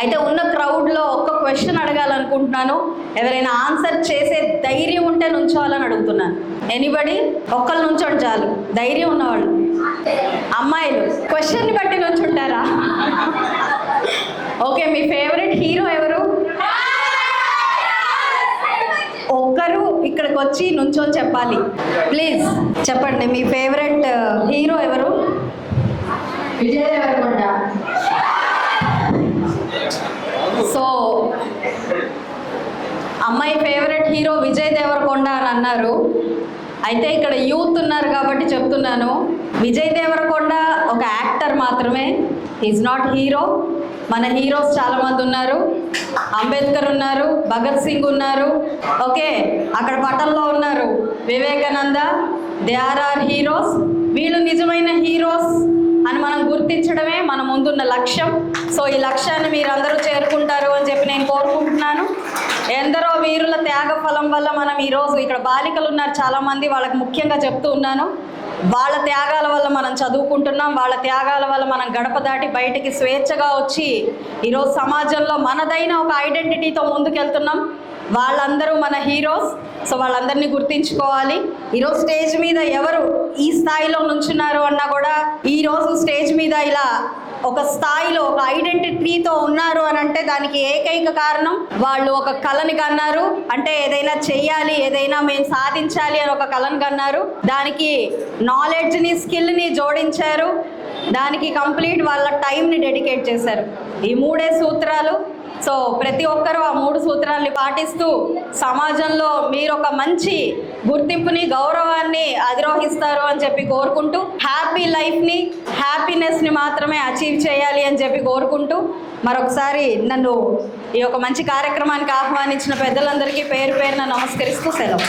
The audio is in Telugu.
అయితే ఉన్న క్రౌడ్లో ఒక్క క్వశ్చన్ అడగాలనుకుంటున్నాను. ఎవరైనా ఆన్సర్ చేసే ధైర్యం ఉంటే నుంచోవాలని అడుగుతున్నాను. ఎనీబడి ఒక్కరు నుంచోండి చాలు. ధైర్యం ఉన్నవాళ్ళు. అమ్మాయిలు క్వశ్చన్ని బట్టి నుంచుంటారా? ఓకే మీ ఫేవరెట్ హీరో ఎవరు? ఒక్కరు ఇక్కడికి వచ్చి నుంచొని చెప్పాలి. ప్లీజ్ చెప్పండి మీ ఫేవరెట్ హీరో uh, ఎవరు? విజయ్ దేవరకొండ అమ్మాయి ఫేవరెట్ హీరో విజయ్ దేవరకొండ అని అన్నారు. అయితే ఇక్కడ యూత్ ఉన్నారు కాబట్టి చెప్తున్నాను. విజయ్ దేవరకొండ ఒక యాక్టర్ మాత్రమే. ఈజ్ నాట్ హీరో మన హీరోస్ చాలామంది ఉన్నారు. అంబేద్కర్ ఉన్నారు భగత్ సింగ్ ఉన్నారు. ఓకే అక్కడ పటంలో ఉన్నారు Vivekananda. They are are heroes వీళ్ళు నిజమైన హీరోస్ అని మనం గుర్తించడమే మన ముందున్న లక్ష్యం. సో ఈ లక్ష్యాన్ని మీరందరూ చేరుకుంటారు అని చెప్పి నేను కోరుకుంటున్నాను. ఎందరో ఫలం వల్ల మనం ఈరోజు ఇక్కడ బాలికలు ఉన్నారు. చాలామంది వాళ్ళకి ముఖ్యంగా చెప్తూ ఉన్నాను. వాళ్ళ త్యాగాల వల్ల మనం చదువుకుంటున్నాం. వాళ్ళ త్యాగాల వల్ల మనం గడప దాటి బయటికి స్వేచ్ఛగా వచ్చి ఈరోజు సమాజంలో మనదైన ఒక ఐడెంటిటీతో ముందుకెళ్తున్నాం. వాళ్ళందరూ మన హీరోస్. సో వాళ్ళందరినీ గుర్తించుకోవాలి. ఈరోజు స్టేజ్ మీద ఎవరు ఈ స్థాయిలో నుంచున్నారు అన్నా కూడా ఈరోజు స్టేజ్ మీద ఇలా ఒక స్థాయిలో ఒక ఐడెంటిటీతో ఉన్నారు అని అంటే దానికి ఏకైక కారణం వాళ్ళు ఒక కళని కన్నారు. అంటే ఏదైనా చెయ్యాలి ఏదైనా మేము సాధించాలి అని ఒక కళని కన్నారు. దానికి నాలెడ్జ్ని స్కిల్ని జోడించారు. దానికి కంప్లీట్ వాళ్ళ టైంని డెడికేట్ చేశారు. ఈ మూడే సూత్రాలు సో ప్రతి ఒక్కరూ ఆ మూడు సూత్రాల్ని పాటిస్తూ సమాజంలో మీరు ఒక మంచి గుర్తింపుని గౌరవాన్ని అధిరోహిస్తారు అని చెప్పి కోరుకుంటూ హ్యాపీ లైఫ్ని హ్యాపీనెస్ని మాత్రమే అచీవ్ చేయాలి అని చెప్పి కోరుకుంటూ మరొకసారి నన్ను ఈ యొక్క మంచి కార్యక్రమానికి ఆహ్వానించిన పెద్దలందరికీ పేరు పేరున నమస్కరిస్తూ సెలవు.